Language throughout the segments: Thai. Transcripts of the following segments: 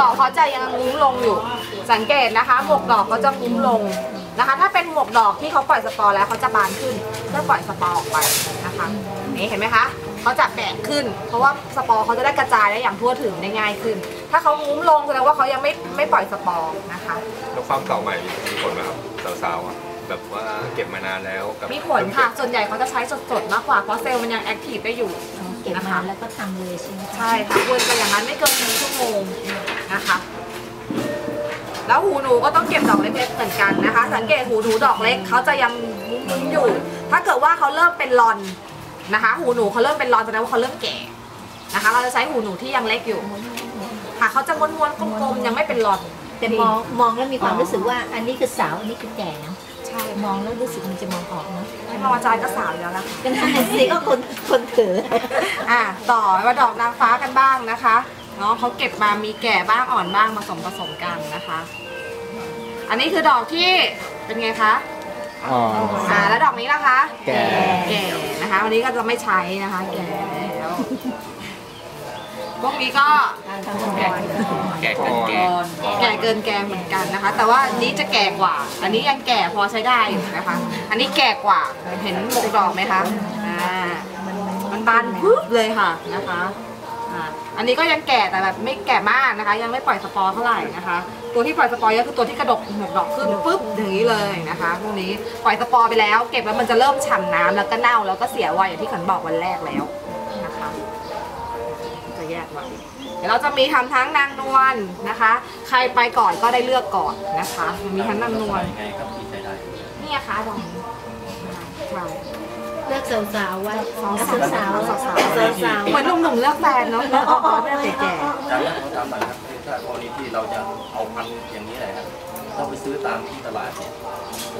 ดอกเขาจะยังงุ้มลงอยู่ สังเกตนะคะ หมวกดอกเขาจะงุ้มลงนะคะ ถ้าเป็นหมวกดอกที่เขาปล่อยสปอร์แล้วเขาจะบานขึ้นเพื่อปล่อยสปอร์ออกไปนะคะนี่เห็นไหมคะเขาจะแบกขึ้น เพราะว่าสปอร์เขาจะได้กระจายได้อย่างทั่วถึงได้ง่ายขึ้น ถ้าเขางุ้มลงแสดงว่าเขายังไม่ไม่ปล่อยสปอร์นะคะแล้วความเก่าใหม่มีผลไหมครับสาวๆอะแบบว่าเก็บมานานแล้วกับมีผลค่ะ ส่วนใหญ่เขาจะใช้สดๆมากกว่าเพราะเซลล์มันยังแอคทีฟได้อยู่ เก็บมาแล้วก็ทำเลยใช่ไหมคะใช่ค่ะควรจะอย่างนั้นไม่เกินหนึ่งชั่วโมงนะคะแล้วหูหนูก็ต้องเก็บดอกเล็กๆเหมือนกันนะคะ สังเกตหูหนูดอกเล็กเขาจะยังมุ้งๆอยู่ ถ้าเกิดว่าเขาเริ่มเป็นรอนนะคะ หูหนูเขาเริ่มเป็นรอนแสดงว่าเขาเริ่มแก่นะคะ เราจะใช้หูหนูที่ยังเล็กอยู่ค่ะเขาจะม้วนๆกลมๆยังไม่เป็นรอนแต่มองมองแล้วมีความรู้สึกว่าอันนี้คือสาวอันนี้คือแก่เนาะ ใช่มองแล้วรู้สึกมันจะมองออกเนาะให้มองอาจารย์ก็สาวอยู่แล้วนะคะก็น่าสิก็คนคนถืออะต่อมาดอกนางฟ้ากันบ้างนะคะเนาะเขาเก็บมามีแก่บ้างอ่อนบ้างผสมผสมกันนะคะ อันนี้คือดอกที่เป็นไงคะอ๋ออ่าแล้วดอกนี้ล่ะคะ แก่แก่นะคะ วันนี้ก็จะไม่ใช้นะคะ แก่แล้ว พวกนี้ก็แก่แก่กันแก่แก่เกินแก่เหมือนกันนะคะ แต่ว่าอันนี้จะแก่กว่า อันนี้ยังแก่พอใช้ได้อยู่นะคะ อันนี้แก่กว่าเห็นหมกดอกไหมคะอ่ามันบานปุ๊บเลยค่ะนะคะอันนี้ก็ยังแก่แต่แบบไม่แก่มากนะคะ ยังไม่ปล่อยสปอร์เท่าไหร่นะคะ ตัวที่ปล่อยสปอร์ก็คือตัวที่กระดกหมวกดอกขึ้นปุ๊บอย่างนี้เลยนะคะพวกนี้ปล่อยสปอร์ไปแล้ว เก็บแล้วมันจะเริ่มฉ่ำน้ำแล้วก็เน่าแล้วก็เสียไวอย่างที่ขันบอกวันแรกแล้ว จะแยกไว้เดี๋ยวเราจะมีทำทั้งนางนวลนะคะ ใครไปก่อนก็ได้เลือกก่อนนะคะ มีทั้งนางนวลไงครับที่ใช้ได้นี่นะคะดอกนี้ใช่เลือกสาวๆไว้สาวสาวสาสาววสาวสาวสาวเหมือนหนุ่มๆเลือกแฟนเนาะเลือกออกๆเลือกแก่จากนั้นเขาทำหน่อยครับถ้ากรณีที่เราจะเอาพันธุ์อย่างนี้เลยครับ ต้องไปซื้อตามที่ตลาดเนี่ย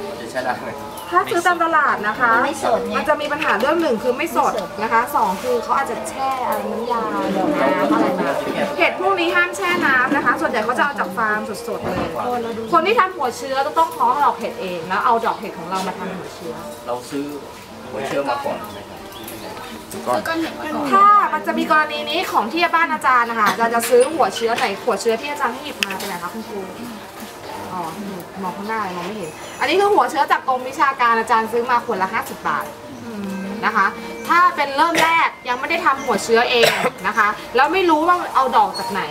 มันจะใช้ได้ไหมๆถ้าซื้อตามตลาดนะคะ ไม่สดไงมันจะมีปัญหาเรื่องหนึ่งคือไม่สดนะคะสองคือเขาอาจจะแช่อะไรน้ำยาเดี๋ยวน้ำอะไรมาเห็ดพวกนี้ห้ามแช่น้ำนะคะ ส่วนใหญ่เขาจะเอาจากฟาร์มสดๆเลยคนที่ทำหัวเชื้อจะต้องเพาะดอกเห็ดเองแล้วเอาดอกเห็ดของเรามาทำหัวเชื้อ เราซื้อหัวเชื้อมาก่อนนะครับถ้ามันจะมีกรณีนี้ของที่บ้านอาจารย์นะคะอาจารย์จะซื้อหัวเชื้อไหนหัวเชื้อที่อาจารย์ให้หยิบมาเป็นไหนคะคุณครู อ๋อมองข้างหน้าเลยมองไม่เห็น อันนี้คือหัวเชื้อจากกรมวิชาการอาจารย์ซื้อมาขวดละ 50 บาทนะคะ ถ้าเป็นเริ่มแรกยังไม่ได้ทำหัวเชื้อเองนะคะ แล้วไม่รู้ว่าเอาดอกจากไหน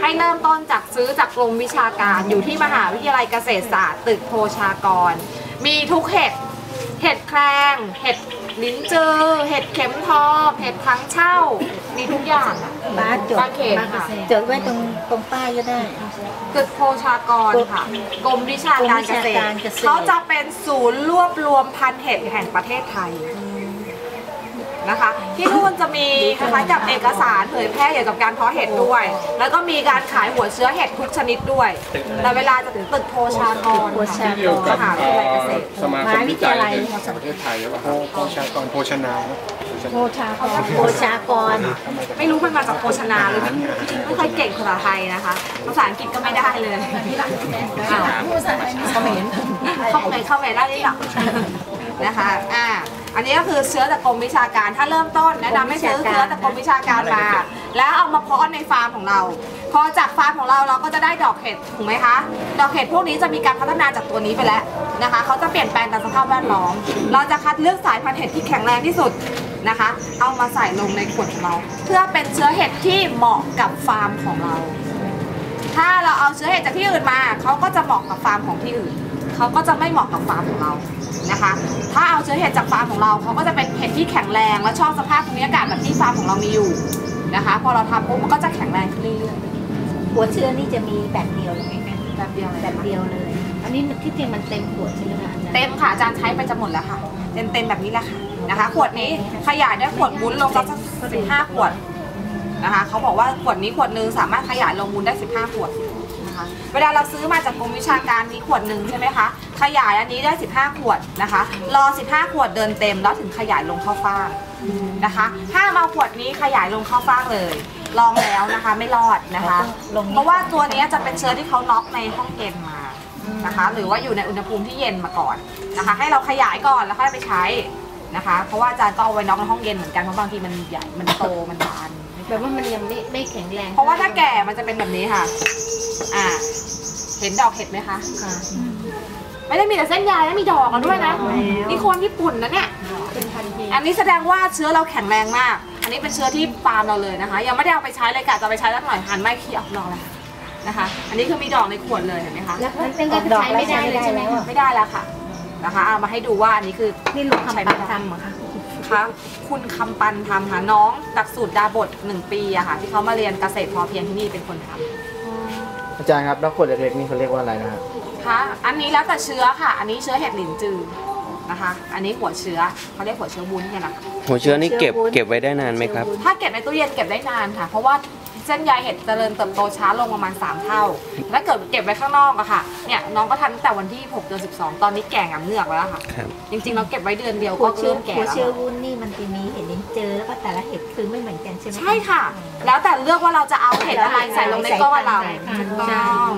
ให้เริ่มต้นจากซื้อจากกรมวิชาการอยู่ที่มหาวิทยาลัยเกษตรศาสตร์ ตึกโพชากร มีทุกเห็ด เห็ดแครง เห็ดลิ้นจือ เห็ดเข็มทอง เห็ดทั้งเช่า มีทุกอย่างอะบ้านจดบางเขตค่ะจดไว้ตรงตรงป้ายก็ได้ ตึกโพชากรค่ะกรมวิชาการเกษกรมวิชาตการรเกษตร เขาจะเป็นศูนย์รวบรวมพันธุ์เห็ดแห่งประเทศไทย นะคะ ที่นู่นจะมีคล้ายๆกับเอกสารเผยแพร่เกี่ยวกับการเพาะเห็ดด้วย แล้วก็มีการขายหัวเชื้อเห็ดทุกชนิดด้วย แต่เวลาจะถึงตึกโพชากรโพชาที่เดียวกับมหาวิทยาลัยเกษตรสมาคมวิจัยแห่งประเทศไทยหรือเปล่าครับโภชากรโภชนาเนอะโภชนาโพชากร ไม่รู้มันมาจากโภชนาหรือไม่ค่อยเก่งภาษาไทยนะคะ ภาษาอังกฤษก็ไม่ได้เลยอ้าวคอมเมนต์เข้าไปเข้าไปได้หรือยัง นะคะอ่าอันนี้ก็คือเชื้อจากกรมวิชาการถ้าเริ่มต้นแนะนำให้ซื้อเชื้อจากกรมวิชาการมา แล้วเอามาเพาะในฟาร์มของเรา พอจากฟาร์มของเราเราก็จะได้ดอกเห็ดถูกไหมคะดอกเห็ดพวกนี้จะมีการพัฒนาจากตัวนี้ไปแล้วนะคะเขาจะเปลี่ยนแปลงตามสภาพแวดล้อม เราจะคัดเลือกสายพันธุ์เห็ดที่แข็งแรงที่สุดนะคะ เอามาใส่ลงในขวดของเรา เพื่อเป็นเชื้อเห็ดที่เหมาะกับฟาร์มของเรา ถ้าเราเอาเชื้อเห็ดจากที่อื่นมาเขาก็จะเหมาะกับฟาร์มของที่อื่น เขาก็จะไม่เหมาะกับฟาร์มของเรานะคะ ถ้าเอาเชื้อเห็ดจากฟาร์มของเราเขาก็จะเป็นเห็ดที่แข็งแรงและชอบสภาพภูมิอากาศแบบที่ฟาร์มของเรามีอยู่นะคะ พอเราทำปุ๊บมันก็จะแข็งแรงขึ้นเรื่อยหัวเชื้อนี่จะมีแบบเดียวเลยไหมคะๆแบบเดียวเลยแบบเดียวเลย อันนี้มันที่จริงมันเต็มขวดใช่ไหมคะอาจารย์เต็มค่ะอาจารย์ใช้ไปจะหมดแล้วค่ะเต็มเต็มๆแบบนี้แหละค่ะนะคะ ขวดนี้ขยายได้ขวดวุ้นลงสักสิบห้าขวดนะคะเขาบอกว่าขวดนี้ขวดหนึงสามารถขยายลงวุ้นได้15ขวด นะคะ เวลาเราซื้อมาจากกรมวิชาการนี้ขวดหนึ่งใช่ไหมคะ ขยายอันนี้ได้ 15 ขวดนะคะ รอ 15 ขวดเดินเต็ม แล้วถึงขยายลงเข้าฟ้างนะคะห้ามเอาขวดนี้ขยายลงเข้าฟ้างเลย ลองแล้วนะคะไม่รอดนะคะลงนี้เพราะว่าตัวนี้จะเป็นเชื้อที่เขาน็อกในห้องเย็นมานะคะ หรือว่าอยู่ในอุณหภูมิที่เย็นมาก่อนนะคะ ให้เราขยายก่อนแล้วค่อยไปใช้นะคะ เพราะว่าอาจารย์ก็เอาไว้น็อกในห้องเย็นเหมือนกันเพราะบางทีมันใหญ่มันโตมันบาน แบบว่ามันยังไม่ไม่แข็งแรงเพราะว่าถ้าแก่มันจะเป็นแบบนี้ค่ะ อ่า เห็นดอกเห็ดไหมคะไม่ได้มีแต่เส้นใยนะมีดอกกันด้วยนะ นี่คนญี่ปุ่นนะเนี่ยอันนี้แสดงว่าเชื้อเราแข็งแรงมาก อันนี้เป็นเชื้อที่ฟาร์มเราเลยนะคะ ยังไม่ได้เอาไปใช้เลยกะจะเอาไปใช้สักหน่อยหันไม่ขี้ออกดอกแล้วนะคะ อันนี้คือมีดอกในขวดเลยเห็นไหมคะแล้วมันเป็นการใช้ไม่ได้เลยใช่ไหมคะไม่ได้แล้วค่ะ นะคะ เอามาให้ดูว่าอันนี้คือนี่ลุงคำปันทำเหรอคะ คะ คุณคำปันทำค่ะน้องหลักสูตรดาบทหนึ่งปีอะค่ะที่เขามาเรียนเกษตรพอเพียงที่นี่เป็นคนทอาจารย์ครับแล้วขวดเล็กๆนี่เขาเรียกว่าอะไรนะครับำคะอันนี้แล้วแต่เชื้อค่ะ อันนี้เชื้อเห็ดหลินจือนะคะ อันนี้หัวเชื้อเขาเรียกหัวเชื้อวุ้นเนี่ยนะคะหัวเชื้อนี่เก็บเก็บไว้ได้นานไหมครับ ถ้าเก็บในตู้เย็นเก็บได้นานค่ะ เพราะว่า เส้นใยเห็ดเจริญเติบโตช้าลงประมาณ 3 เท่าถ้าเกิดเก็บไว้ข้างนอกอะค่ะ เนี่ยน้องก็ทันตั้งแต่วันที่6เดือน12 ตอนนี้แก่งำเงือกแล้วค่ะ ครับ จริงๆเราเก็บไว้เดือนเดียวหัก็วเชื้อเริ่มแก่หัวแล้วเชื้อค่ะ วุ้นนี่มันจะมีเห็ดลิ้นเจอแล้วก็แต่ละเห็ดคือไม่เหมือนกันใช่ไหม ใช่ค่ะ แล้วแต่เลือกว่าเราจะเอาเห็ดอะไรใส่ลงในก้อนเราถูกต้อง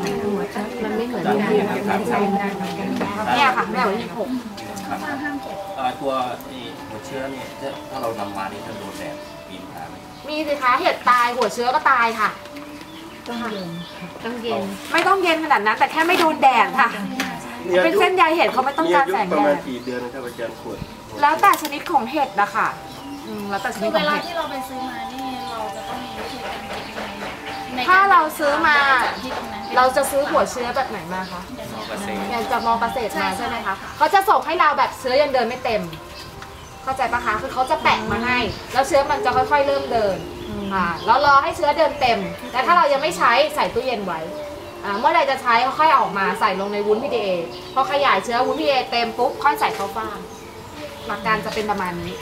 มันไม่เหมือนอากัจารนย์มีคำถามครับเนี่ยค่ะแม่วันที่หกครับเอ่อตัวไอ้หัวเชื้อนี่ถ้าถ้าเรานำมานี่ถ้าโดนแดด ปีนหาไหมมีสิคะเห็ดตายหัวเชื้อก็ตายค่ะ ต้องเย็นต้องเย็น ไม่ต้องเย็นขนาดนั้น แต่แค่ไม่โดนแดดค่ะ เป็นเส้นใยเห็ดเขาไม่ต้องการแสงประแดมาณดกี่เดือนนะครับอาจารย์ขวดแล้วแต่ชนิดของเห็ดนะคะอืมแล้วแต่ชคืนิอดขเวองลาเห็ดที่เราไปซื้อมานี่เราจะต้องมีวิธีการเก็บยังไงในถ้าเราซื้อมาที่ตรงนั้นเราจะซื้อหัวเชื้อแบบไหนมาคะเกษตรอย่างจากมอเกษตรมาใช่ไหมคะเขาจะส่งให้เราแบบเชื้อยังเดินไม่เต็ม เข้าใจปะคะคือเขาจะแปะมาให้ แล้วเชื้อมันจะค่อยๆเริ่มเดินอ่าแล้วรอให้เชื้อเดินเต็ม แต่ถ้าเรายังไม่ใช้ใส่ตู้เย็นไว้อ่าเมื่อใดจะใช้ค่อยเอาออกมาใส่ลงในวุ้น PDA พอขยายเชื้อวุ้น PDA เต็มปุ๊บค่อยใส่เข้าฟ่างหลักการจะเป็นประมาณนี้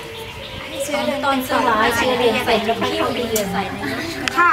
เชื้อเดินตอนสลายเชื้อเรียนใส่แล้วค่อยเข้าเรียนใส่ในค่ะ